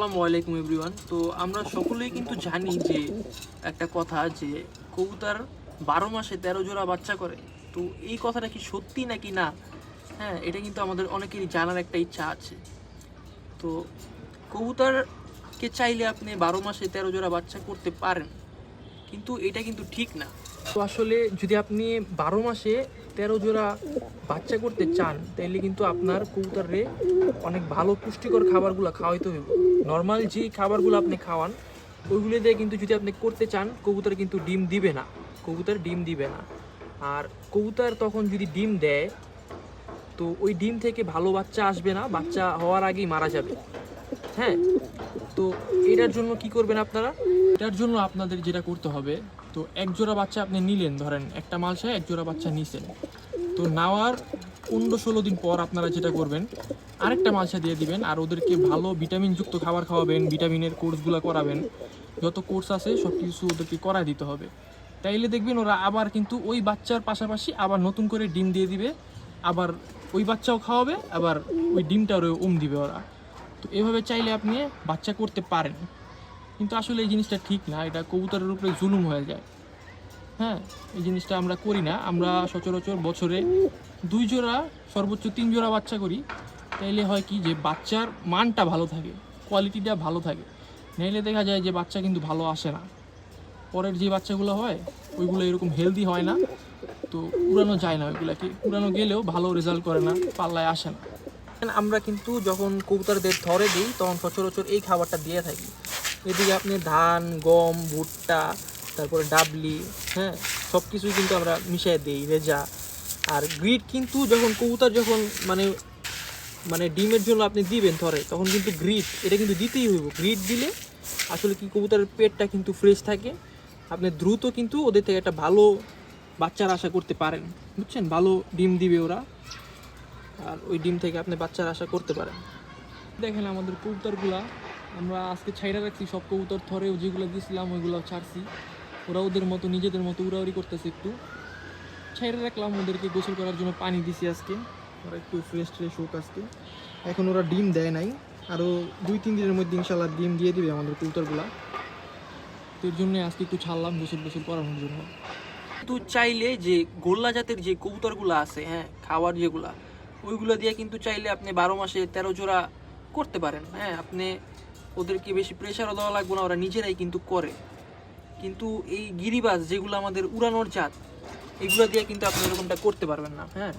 আসসালামু আলাইকুম এভরিওয়ান। তো আমরা সকলেই কিন্তু জানি যে একটা কথা যে কবুতার বারো মাসে তেরো জোড়া বাচ্চা করে। তো এই কথাটা কি সত্যি নাকি না? হ্যাঁ এটা কিন্তু আমাদের অনেকেরই জানার একটা ইচ্ছা আছে। তো কবুতারকে চাইলে আপনি বারো মাসে তেরো জোড়া বাচ্চা করতে পারেন। কিন্তু এটা কিন্তু ঠিক না। তো আসলে যদি আপনি বারো মাসে তেরো জোড়া বাচ্চা করতে চান তাহলে কিন্তু আপনার কবুতরে অনেক ভালো পুষ্টিকর খাবারগুলো খাওয়াইতে হবে নর্মাল যে খাবারগুলো আপনি খাওয়ান, ওইগুলো দিয়ে কিন্তু যদি আপনি করতে চান, কবুতর কিন্তু ডিম দিবে না। কবুতর ডিম দিবে না। আর কবুতর তখন যদি ডিম দেয়, তো ওই ডিম থেকে ভালো বাচ্চা আসবে না, বাচ্চা হওয়ার আগেই মারা যাবে। হ্যাঁ? তো এটার জন্য কি করবেন আপনারা? এটার জন্য আপনাদের যেটা করতে হবে তো এক জোড়া বাচ্চা আপনি নিলেন, ধরেন একটা মালসায় এক জোড়া বাচ্চা নিছেন। তো নেওয়ার পনেরো ষোলো দিন পর আপনারা যেটা করবেন, আরেকটা মালসা দিয়ে দিবেন আর ওদেরকে ভালো ভিটামিনযুক্ত খাবার খাওয়াবেন, ভিটামিনের কোর্সগুলো করাবেন, যত কোর্স আছে সব কিছু ওদেরকে করায় দিতে হবে। তাইলে দেখবেন ওরা আবার কিন্তু ওই বাচ্চার পাশাপাশি আবার নতুন করে ডিম দিয়ে দিবে, আবার ওই বাচ্চাও খাওয়াবে, আবার ওই ডিমটারও উম দিবে ওরা। তো এভাবে চাইলে আপনি বাচ্চা করতে পারেন। কিন্তু আসলে এই জিনিসটা ঠিক না, এটা কবুতরের উপরে জুলুম হয়ে যায়। হ্যাঁ এই জিনিসটা আমরা করি না, আমরা সচরাচর বছরে দুই জোড়া, সর্বোচ্চ তিন জোড়া বাচ্চা করি। তাইলে হয় কি যে বাচ্চার মানটা ভালো থাকে, কোয়ালিটিটা ভালো থাকে। নাইলে দেখা যায় যে বাচ্চা কিন্তু ভালো আসে না। পরের যে বাচ্চাগুলো হয়, ওইগুলো এরকম হেলদি হয় না। তো উড়ানো যায় না ওইগুলাকে। উড়ানো গেলেও ভালো রেজাল্ট করে না, পাল্লায় আসে না। আমরা কিন্তু যখন কবুতরদের ধরে দিই, তখন সচরাচর এই খাবারটা দিয়ে থাকি। এদিকে আপনি ধান, গম, ভুট্টা, তারপরে ডাবলি হ্যাঁ সব কিছুই কিন্তু আমরা মিশিয়ে দিই, রেজা। আর গ্রিড কিন্তু যখন, কবুতর যখন মানে মানে ডিমের জন্য আপনি দিবেন ধরে, তখন কিন্তু গ্রিড, এটা কিন্তু দিতেই হইব। গ্রিড দিলে আসলে কি কবুতরের পেটটা কিন্তু ফ্রেশ থাকে। আপনি দ্রুত কিন্তু ওদের থেকে একটা ভালো বাচ্চার আশা করতে পারেন, বুঝছেন? ভালো ডিম দিবে ওরা। আর ওই ডিম থেকে আপনি বাচ্চার আশা করতে পারেন। দেখেন আমাদের কবুতরগুলা আমরা আজকে ছাইরা রাখছি, সব কবুতর থরেও যেগুলো দিয়েছিলাম ওইগুলো ছাড়ছি। ওরা ওদের মতো, নিজেদের মতো উড়াউড়ি করতেছে একটু। ছাইরা রাখলাম, ওদেরকে গোসল করার জন্য পানি দিছি আজকে। ওরা একটু ফ্রেশ ট্রেশ হোক আজকে। এখন ওরা ডিম দেয় নাই। আরও দুই, তিন দিনের মধ্যে ইনশাল্লাহ ডিম দিয়ে দিবে আমাদের কবুতরগুলা। তো এর জন্য আজকে একটু ছাড়লাম গোসল গোসল করানোর জন্য। কিন্তু চাইলে যে গোল্লা জাতের যে কবুতরগুলো আছে হ্যাঁ খাওয়ার যেগুলা, ওইগুলো দিয়ে কিন্তু চাইলে আপনি বারো মাসে তেরো জোড়া করতে পারেন। হ্যাঁ আপনি ওদেরকে বেশি প্রেশারও দেওয়া লাগবে না, ওরা নিজেরাই কিন্তু করে। কিন্তু এই গিরিবাজ যেগুলো আমাদের উড়ানোর জাত, এগুলো দিয়ে কিন্তু আপনি এরকমটা করতে পারবেন না হ্যাঁ?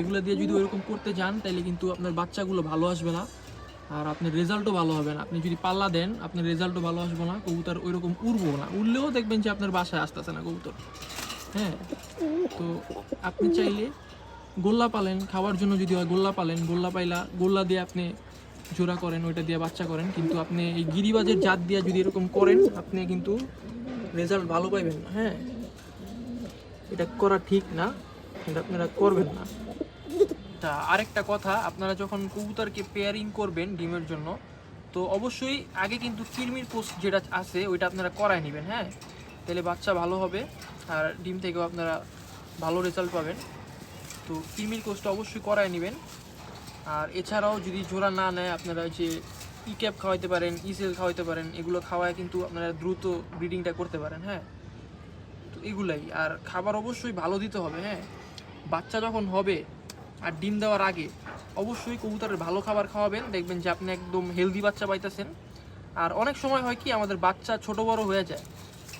এগুলো দিয়ে যদি ওইরকম করতে যান, তাহলে কিন্তু আপনার বাচ্চাগুলো ভালো আসবে না, আর আপনার রেজাল্টও ভালো হবে না। আপনি যদি পাল্লা দেন, আপনার রেজাল্টও ভালো আসবে না, কবুতর ওইরকম উড়বো না। উড়লেও দেখবেন যে আপনার বাসায় আসতেছে না কবুতর হ্যাঁ? তো আপনি চাইলে গোল্লা পালেন, খাওয়ার জন্য যদি হয় গোল্লা পালেন, গোল্লা পাইলা, গোল্লা দিয়ে আপনি জোড়া করেন, ওইটা দিয়ে বাচ্চা করেন। কিন্তু আপনি এই গিরিবাজের জাত দিয়ে যদি এরকম করেন, আপনি কিন্তু রেজাল্ট ভালো পাইবেন না। হ্যাঁ? এটা করা ঠিক না এটা আপনারা করবেন না। তা আরেকটা কথা, আপনারা যখন কবুতরকে পেয়ারিং করবেন ডিমের জন্য, তো অবশ্যই আগে কিন্তু কিরমির পোস্ট যেটা আছে, ওইটা আপনারা করায় নেবেন। হ্যাঁ? তাহলে বাচ্চা ভালো হবে, আর ডিম থেকেও আপনারা ভালো রেজাল্ট পাবেন। তো কিরমির কোর্সটা অবশ্যই করায় নেবেন। আর এছাড়াও যদি জোড়া না নেয়, আপনারা যে ই ক্যাপ খাওয়াইতে পারেন ইসেল খাওয়াইতে পারেন, এগুলো খাওয়ায় কিন্তু আপনারা দ্রুত ব্রিডিংটা করতে পারেন হ্যাঁ? তো এগুলাই। আর খাবার অবশ্যই ভালো দিতে হবে হ্যাঁ? বাচ্চা যখন হবে আর ডিম দেওয়ার আগে, অবশ্যই কবুতরের ভালো খাবার খাওয়াবেন। দেখবেন যে আপনি একদম হেলদি বাচ্চা পাইতেছেন। আর অনেক সময় হয় কি, আমাদের বাচ্চা ছোট বড় হয়ে যায়।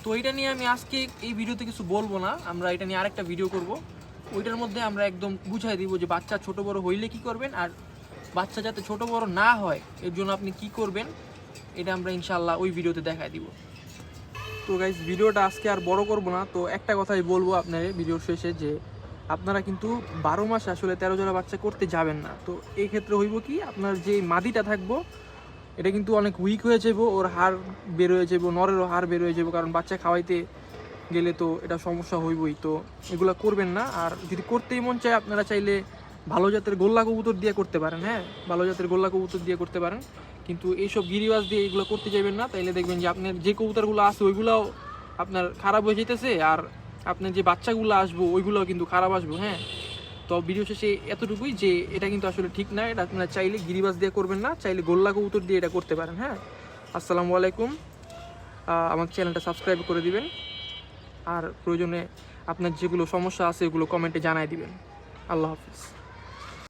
তো এটা নিয়ে আমি আজকে এই ভিডিওতে কিছু বলব না। আমরা এটা নিয়ে আরেকটা ভিডিও করব। ওইটার মধ্যে আমরা একদম বুঝাই দিব যে বাচ্চা ছোট বড় হইলে কি করবেন আর বাচ্চা যাতে ছোট বড় না হয়, এর জন্য আপনি কি করবেন, এটা আমরা ইনশাল্লাহ ওই ভিডিওতে দেখাই দিব। তো গাইজ ভিডিওটা আজকে আর বড় করব না, তো একটা কথাই বলব আপনার ভিডিওর শেষে যে আপনারা কিন্তু বারো মাস আসলে তেরো জোড়া বাচ্চা করতে যাবেন না। তো এই ক্ষেত্রে হইব কি, আপনার যে মাদিটা থাকব, এটা কিন্তু অনেক উইক হয়ে যাব ওর হাড় বের হয়ে যাব নরেরও হাড় বের হয়ে যাব কারণ বাচ্চা খাওয়াইতে গেলে তো এটা সমস্যা হইবই। তো এগুলো করবেন না। আর যদি করতেই মন চায়, আপনারা চাইলে ভালো জাতের গোল্লা কবুতর দিয়ে করতে পারেন হ্যাঁ? ভালো জাতের গোল্লা কবুতর দিয়ে করতে পারেন। কিন্তু এইসব গিরিবাস দিয়ে এগুলো করতে যাবেন না। তাইলে দেখবেন যে আপনার যে কবুতরগুলো আছে, ওইগুলাও আপনার খারাপ হয়ে যেতেছে আর আপনার যে বাচ্চাগুলো আসব, ওইগুলোও কিন্তু খারাপ আসব হ্যাঁ? তো ভিডিও শেষে এতটুকুই যে এটা কিন্তু আসলে ঠিক না। এটা আপনারা চাইলে গিরিবাস দিয়ে করবেন না। চাইলে গোল্লা কবুতর দিয়ে এটা করতে পারেন হ্যাঁ? আসসালামু আলাইকুম। আমার চ্যানেলটা সাবস্ক্রাইব করে দিবেন। আর প্রয়োজনে আপনার যেগুলো সমস্যা আছে এগুলো কমেন্টে জানাই দিবেন। আল্লাহ হাফিজ।